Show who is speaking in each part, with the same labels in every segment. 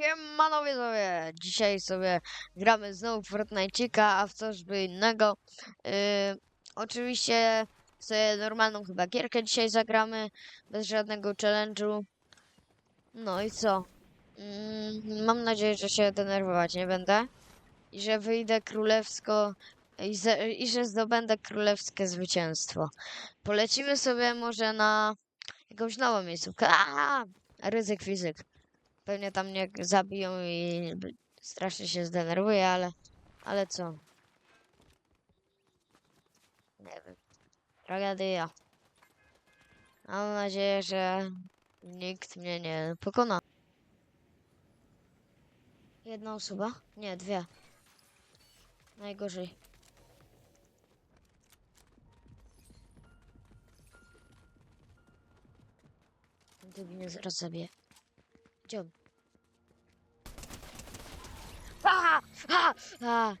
Speaker 1: Siemanowie sobie! Dzisiaj sobie gramy znowu w Fortnite'cika, a w coś by innego. Yy, oczywiście sobie normalną chyba gierkę dzisiaj zagramy, bez żadnego challenge'u. No i co? Mm, mam nadzieję, że się denerwować nie będę i że wyjdę królewsko i, ze, i że zdobędę królewskie zwycięstwo. Polecimy sobie może na jakąś nową miejscówkę. A, ryzyk fizyk. Pewnie tam mnie zabiją i strasznie się zdenerwuję, ale, ale co? Nie wiem. Tragedia. Mam nadzieję, że nikt mnie nie pokona. Jedna osoba? Nie, dwie. Najgorzej. Typ mnie zaraz zabije. Gdzie? A! Mhm.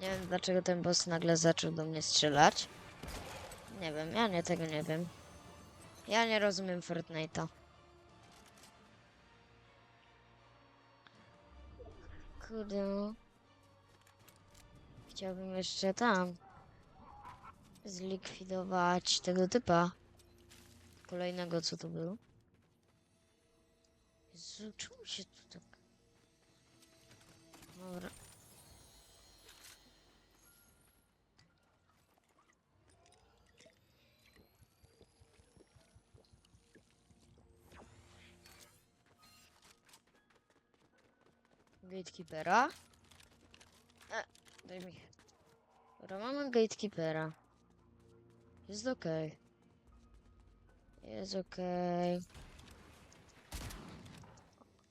Speaker 1: Nie wiem dlaczego ten boss nagle zaczął do mnie strzelać. Nie wiem, ja nie tego nie wiem. Ja nie rozumiem Fortnite'a. Kurde. Chciałbym jeszcze tam zlikwidować tego typa. Kolejnego, co tu był. Jezu, czemu się tu tak... Dobra. Gatekeepera. E, daj mi. Dobra, mamy gatekeepera. Jest okej. Jest okej.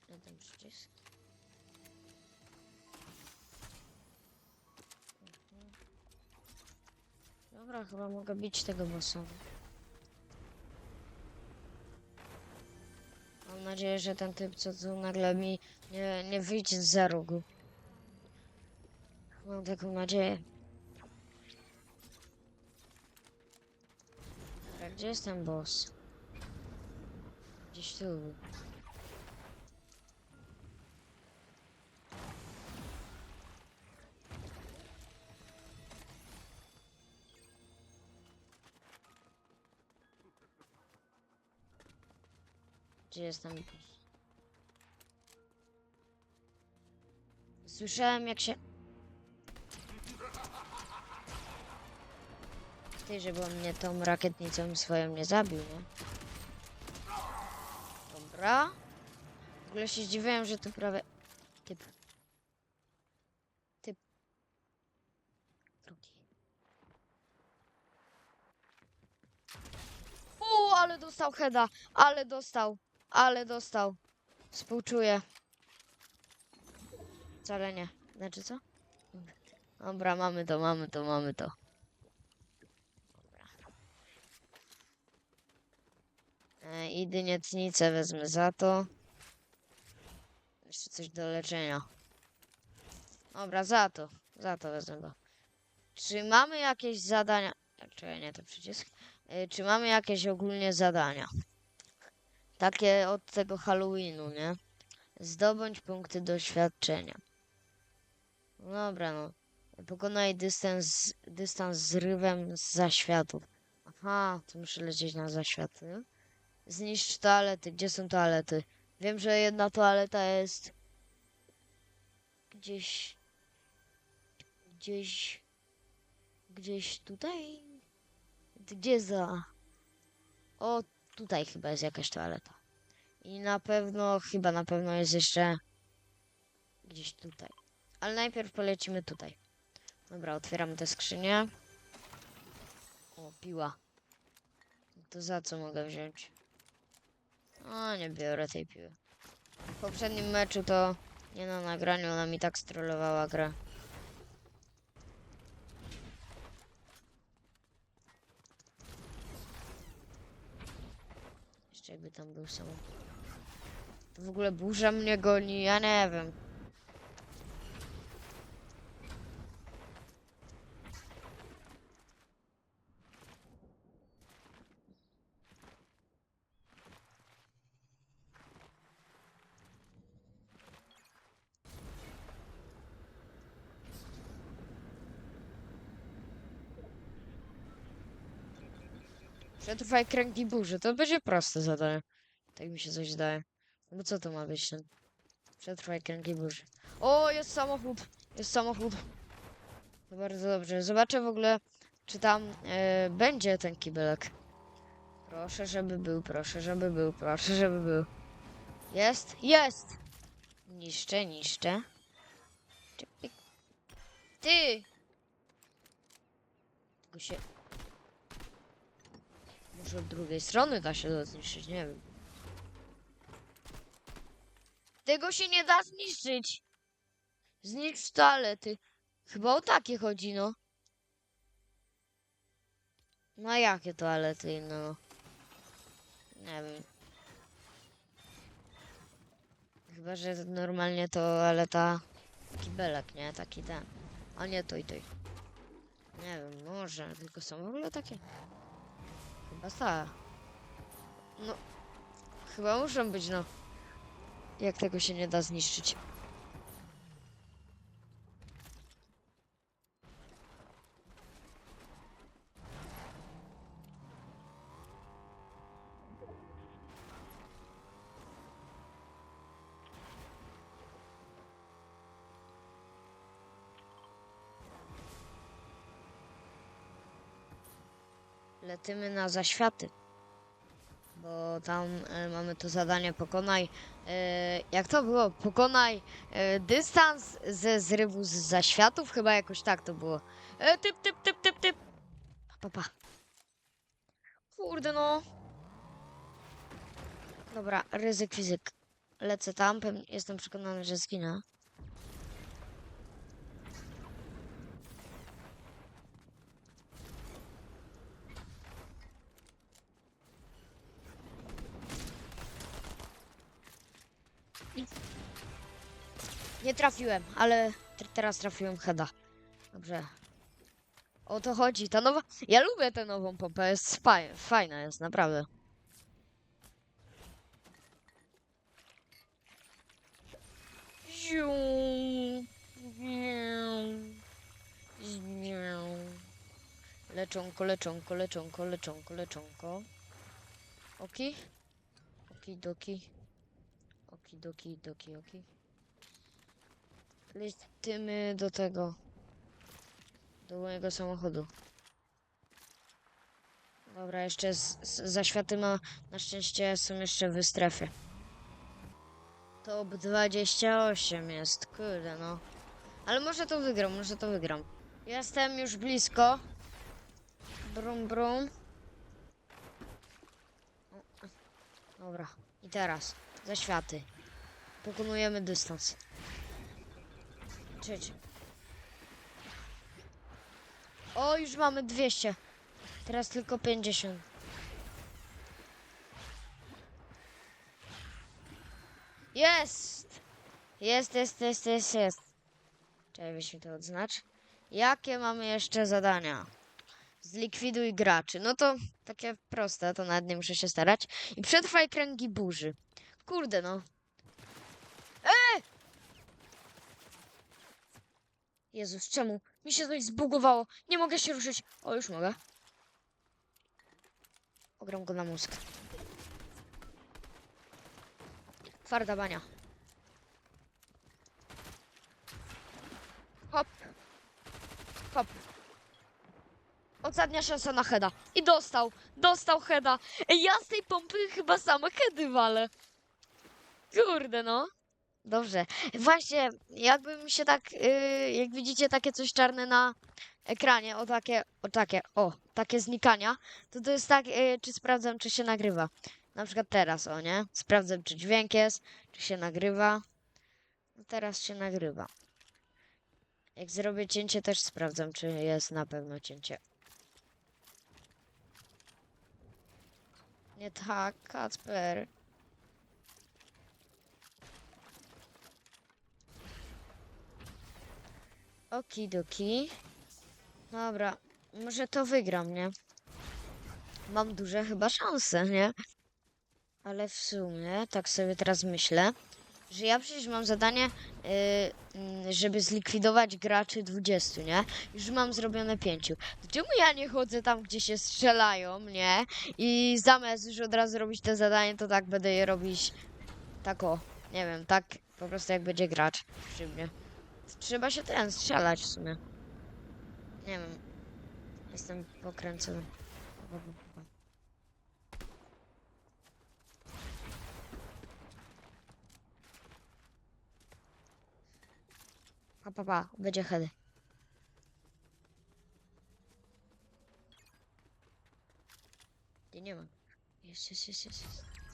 Speaker 1: Na ten przycisk. Mhm. Dobra, chyba mogę bić tego bossa. Mam nadzieję, że ten typ, co tu nagle mi nie, nie wyjdzie za rogu. Mam taką nadzieję. Dobra, gdzie jest ten boss? Gdzieś tu. Gdzie jest ten boss? Słyszałem jak się... Żeby on mnie tą rakietnicą swoją nie zabił, nie? Dobra. W ogóle się zdziwiłem, że tu prawie... Typ. Typ. Drugi. U, ale dostał heada. Ale dostał. Ale dostał. Współczuję. Wcale nie. Znaczy co? Dobra, mamy to, mamy to, mamy to. I dynietnicę wezmę za to. Jeszcze coś do leczenia. Dobra, za to. Za to wezmę to. Czy mamy jakieś zadania? Czekaj, nie, to przycisk. E, Czy mamy jakieś ogólnie zadania? Takie od tego Halloweenu, nie? Zdobądź punkty doświadczenia. Dobra, no. Pokonaj dystans, dystans z rywem z zaświatów. Aha, to muszę lecieć na zaświaty. Zniszcz toalety. Gdzie są toalety? Wiem, że jedna toaleta jest gdzieś. Gdzieś. Gdzieś tutaj. Gdzie za. O, tutaj chyba jest jakaś toaleta. I na pewno, chyba na pewno jest jeszcze gdzieś tutaj. Ale najpierw polecimy tutaj. Dobra, otwieramy tę skrzynię. O, piła. To za co mogę wziąć? O, nie biorę tej piły. W poprzednim meczu to nie na nagraniu, ona mi tak strollowała grę. Jeszcze jakby tam był sam. To w ogóle burza mnie goni, ja nie wiem. Przetrwaj kręgi burzy. To będzie proste zadanie. Tak mi się coś zdaje. No bo co to ma być ten? Przetrwaj kręgi burzy. O, jest samochód. Jest samochód. No bardzo dobrze. Zobaczę w ogóle, czy tam e, będzie ten kibelek. Proszę, żeby był, proszę, żeby był, proszę, żeby był. Jest? Jest! Niszczę, niszczę. Ty! Tego się... Może od drugiej strony da się to zniszczyć, nie wiem. Tego się nie da zniszczyć! Zniszcz toalety. Chyba o takie chodzi, no. No jakie toalety, no? Nie wiem. Chyba, że normalnie toaleta kibelek, nie? Taki ten. A nie to i to. Nie wiem, może. Tylko są w ogóle takie. Chyba tak. No. Chyba muszą być, no. Jak tego się nie da zniszczyć. Letymy na zaświaty. Bo tam e, mamy to zadanie pokonaj. E, jak to było? Pokonaj e, dystans ze zrywu z zaświatów? Chyba jakoś tak to było. Typ, typ, typ, typ, typ. Pa, pa. Kurde no. Dobra, ryzyk fizyk. Lecę tam, jestem przekonany, że zginę. Nie trafiłem, ale teraz trafiłem heada. Dobrze. O to chodzi. Ta nowa. Ja lubię tę nową pompę. Jest faj... fajna, jest naprawdę. Leczonko, leczonko, leczonko, leczonko, leczonko. Oki? Oki doki. Oki doki, doki, oki. Lecimy do tego. Do mojego samochodu. Dobra, jeszcze z, z, zaświaty ma. Na szczęście są jeszcze w strefie. Top 28 jest, kurde no. Ale może to wygram, może to wygram. Jestem już blisko. Brum, brum. Dobra, i teraz zaświaty. Pokonujemy dystans. Trzeci. O, już mamy 200. Teraz tylko 50. Jest! Jest, jest, jest, jest, jest. Czekaj, weź mi to odznacz. Jakie mamy jeszcze zadania? Zlikwiduj graczy. No to takie proste, to nawet nie muszę się starać. I przetrwaj kręgi burzy. Kurde no. E! Jezus, czemu? Mi się coś zbugowało. Nie mogę się ruszyć. O, już mogę. Ogram go na mózg. Twarda bania. Hop. Hop. Ostatnia szansa na heada. I dostał. Dostał heada. Ej, ja z tej pompy chyba same heady walę. Kurde no. Dobrze. Właśnie, jakby mi się tak, yy, jak widzicie takie coś czarne na ekranie, o takie, o takie, o, takie znikania, to to jest tak, yy, czy sprawdzam, czy się nagrywa. Na przykład teraz, o nie? Sprawdzam, czy dźwięk jest, czy się nagrywa. No teraz się nagrywa. Jak zrobię cięcie, też sprawdzam, czy jest na pewno cięcie. Nie tak, Kacper. Okidoki. Dobra, może to wygram, nie? Mam duże chyba szanse, nie? Ale w sumie, tak sobie teraz myślę, że ja przecież mam zadanie, y, mm, żeby zlikwidować graczy 20, nie? Już mam zrobione 5. To czemu ja nie chodzę tam, gdzie się strzelają, nie? I zamiast już od razu robić te zadanie, to tak będę je robić tak o, nie wiem, tak po prostu jak będzie gracz przy mnie. Trzeba się ten strzelać w sumie. Nie wiem. Jestem pokręcony. Pa, pa, pa, będzie heady. Nie, nie ma. Jest, jest, jest, jest. jest.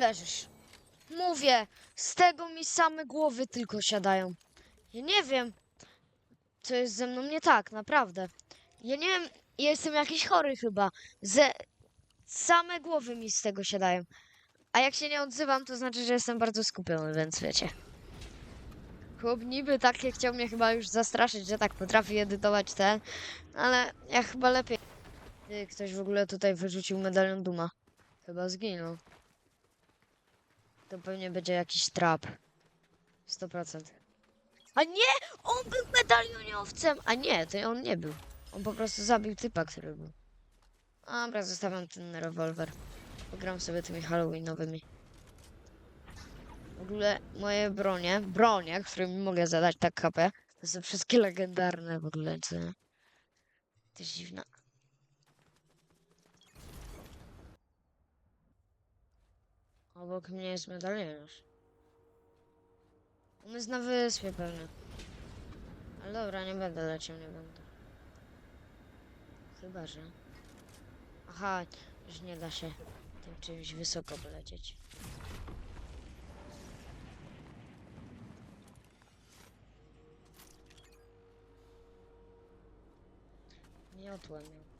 Speaker 1: Leżysz. Mówię, z tego mi same głowy tylko siadają. Ja nie wiem, co jest ze mną nie tak, naprawdę. Ja nie wiem, jestem jakiś chory chyba. Ze... Same głowy mi z tego siadają. A jak się nie odzywam, to znaczy, że jestem bardzo skupiony, więc wiecie. Chłop niby takie chciał mnie chyba już zastraszyć, że tak potrafi edytować ten, ale ja chyba lepiej. Ktoś w ogóle tutaj wyrzucił medalion Duma. Chyba zginął. To pewnie będzie jakiś trap. 100%. A nie! On był medalioniowcem! A nie, to on nie był. On po prostu zabił typa, który był. Dobra, zostawiam ten rewolwer. Pogram sobie tymi halloweenowymi. W ogóle moje bronie, bronie, którymi mogę zadać tak HP, to są wszystkie legendarne w ogóle, co? To jest dziwne. Obok mnie jest medalionarz. On jest na wyspie pewnie. Ale dobra, nie będę leciał, nie będę. Chyba, że... Aha, już nie da się tym czymś wysoko polecieć. Miotła miał.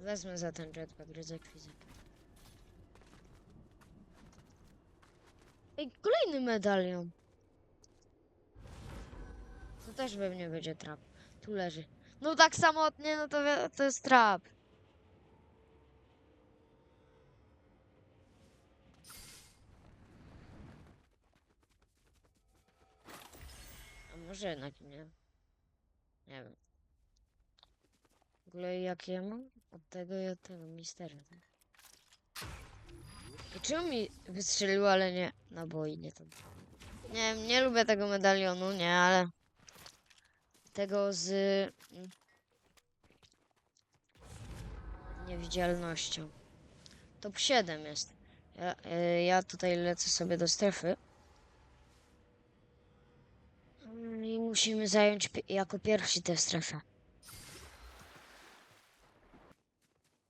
Speaker 1: Wezmę za ten jetpack ryzyk fizyk. Ej, kolejny medalion. To też pewnie będzie trap. Tu leży. No tak samotnie, no to, to jest trap. A może jednak nie. Nie wiem. W ogóle jak ja mam? Od tego i od tego mistery. tak? Czemu mi wystrzeliło, ale nie naboi, nie to. Nie nie lubię tego medalionu, nie, ale tego z mm, niewidzialnością. Top 7 jest. Ja, e, ja tutaj lecę sobie do strefy. Mm, I musimy zająć jako pierwsi tę strefę.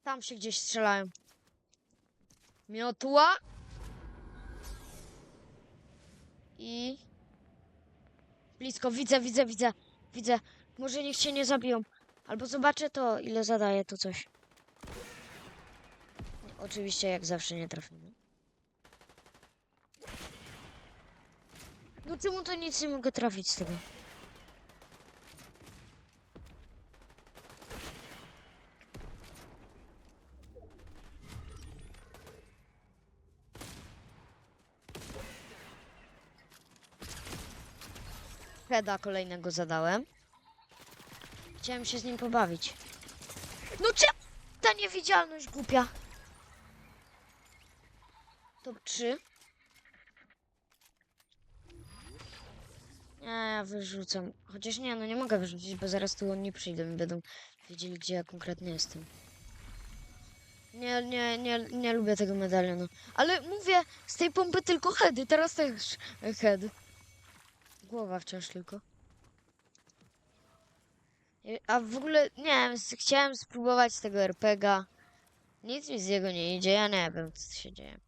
Speaker 1: Tam się gdzieś strzelają. Miotła. I... Blisko, widzę, widzę, widzę, widzę. Może niech się nie zabiją. Albo zobaczę to, ile zadaje to coś. Oczywiście, jak zawsze nie trafimy. No czemu to nic nie mogę trafić z tego? Kolejnego zadałem. Chciałem się z nim pobawić. No czemu ta niewidzialność głupia? Top 3. Nie, ja wyrzucam. Chociaż nie, no nie mogę wyrzucić, bo zaraz tu oni przyjdą i będą wiedzieli, gdzie ja konkretnie jestem. Nie, nie, nie, nie lubię tego medalionu. Ale mówię, z tej pompy tylko heady, teraz też head. Głowa wciąż tylko. A w ogóle, nie wiem, chciałem spróbować tego RPGa. Nic mi z niego nie idzie, ja nie wiem, co się dzieje.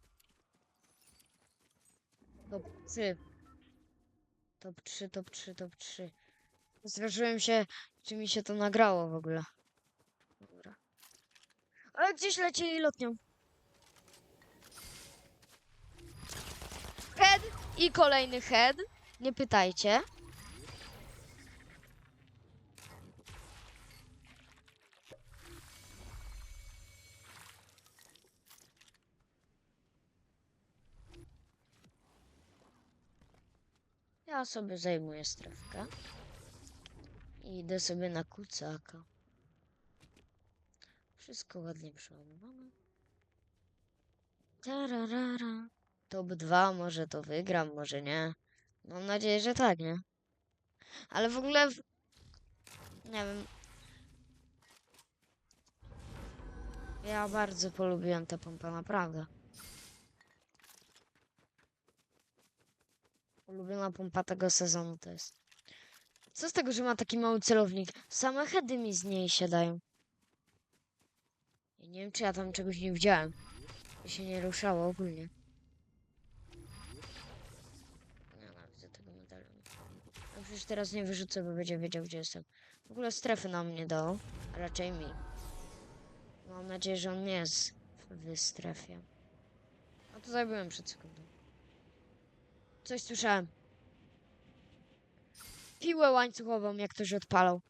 Speaker 1: Top 3. Top 3, top 3, top 3. Zdarzyłem się, czy mi się to nagrało w ogóle. Dobra. Ale gdzieś lecieli lotnią. Head i kolejny head. Nie pytajcie. Ja sobie zajmuję strefkę. I idę sobie na kucaka. Wszystko ładnie przeładowane. Tararara. Top 2, może to wygram, może nie. Mam nadzieję, że tak, nie? Ale w ogóle... w- Nie wiem. Ja bardzo polubiłem tę pompę, naprawdę. Ulubiona pompa tego sezonu to jest. Co z tego, że ma taki mały celownik? Same heady mi z niej siadają. Ja nie wiem, czy ja tam czegoś nie widziałem. To się nie ruszało ogólnie. Nienawidzę tego medalu. A przecież teraz nie wyrzucę, bo będzie wiedział, gdzie jestem. W ogóle strefy nam nie dał. Raczej mi. Mam nadzieję, że on nie jest w strefie. A to zabiłem przed sekundą. Coś słyszałem. Piłę łańcuchową, jak ktoś odpalał.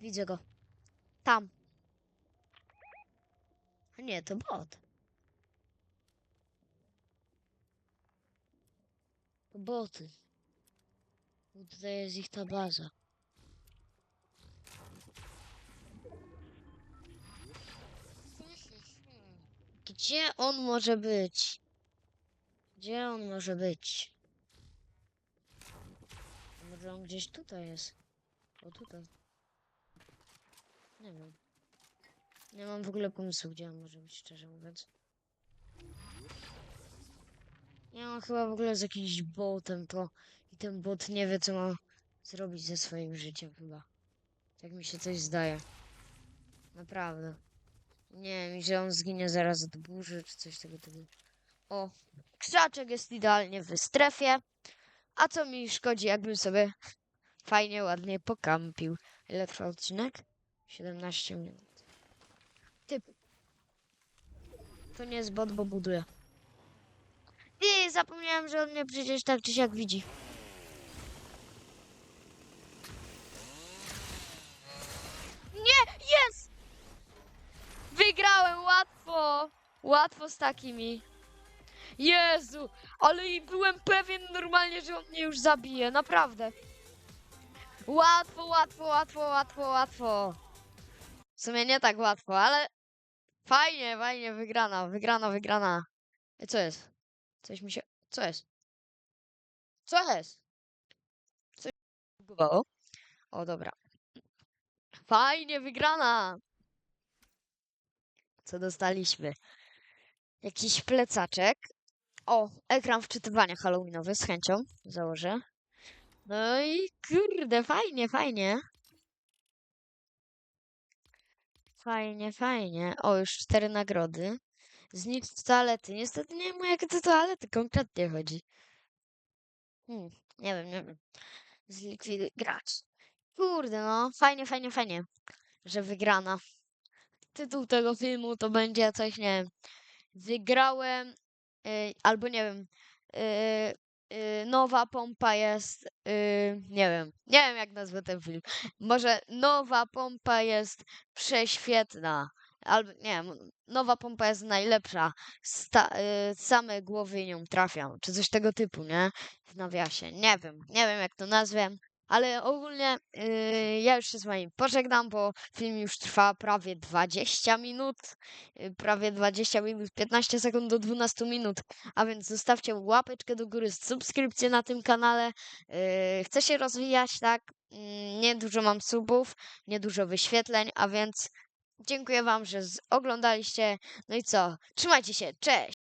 Speaker 1: Widzę go. Tam. Nie, to bot. Boty. Bo Tutaj jest ich ta baza. Gdzie on może być? Gdzie on może być? Może on gdzieś tutaj jest? O tutaj. Nie wiem. Nie mam w ogóle pomysłu, gdzie on może być, szczerze mówiąc. Ja mam chyba w ogóle z jakimś botem to i ten bot nie wie, co ma zrobić ze swoim życiem chyba. Tak mi się coś zdaje. Naprawdę. Nie wiem, że on zginie zaraz od burzy, czy coś tego typu. O, krzaczek jest idealnie w strefie. A co mi szkodzi, jakbym sobie fajnie, ładnie pokampił. Ile trwa odcinek? 17 minut. Typ. To nie jest bot, bo buduje. Ty, zapomniałem, że on mnie przecież tak czy siak widzi. Nie, jest! Wygrałem łatwo! Łatwo z takimi. Jezu, ale i byłem pewien normalnie, że on mnie już zabije, naprawdę. Łatwo, łatwo, łatwo, łatwo, łatwo. W sumie nie tak łatwo, ale fajnie, fajnie, wygrana, wygrana, wygrana. Ej, Co jest? Coś mi się... Co jest? Co jest? Coś bugowało? O, dobra. Fajnie, wygrana! Co dostaliśmy? Jakiś plecaczek. O, ekran wczytywania halloweenowy z chęcią założę. No i kurde, fajnie, fajnie. Fajnie, fajnie. O, już cztery nagrody. Znicz toalety. Niestety nie wiem, o jakie to toalety konkretnie chodzi. Hmm, nie wiem, nie wiem. Zlikwiduj gracz. Kurde, no, fajnie, fajnie, fajnie, że wygrana. Tytuł tego filmu to będzie coś, nie wiem. Wygrałem, y, albo nie wiem, y, y, nowa pompa jest, y, nie wiem, nie wiem jak nazwę ten film. Może nowa pompa jest prześwietna, albo nie wiem, nowa pompa jest najlepsza, Sta, y, same głowy nią trafią, czy coś tego typu, nie? W nawiasie, nie wiem, nie wiem jak to nazwę. Ale ogólnie y, ja już się z wami pożegnam, bo film już trwa prawie 20 minut. y, Prawie 20 minut, 15 sekund do 12 minut. A więc zostawcie łapeczkę do góry, subskrypcję na tym kanale. Y, Chcę się rozwijać, tak? Mm, Nie dużo mam subów, nie dużo wyświetleń, a więc dziękuję wam, że oglądaliście. No i co? Trzymajcie się, cześć!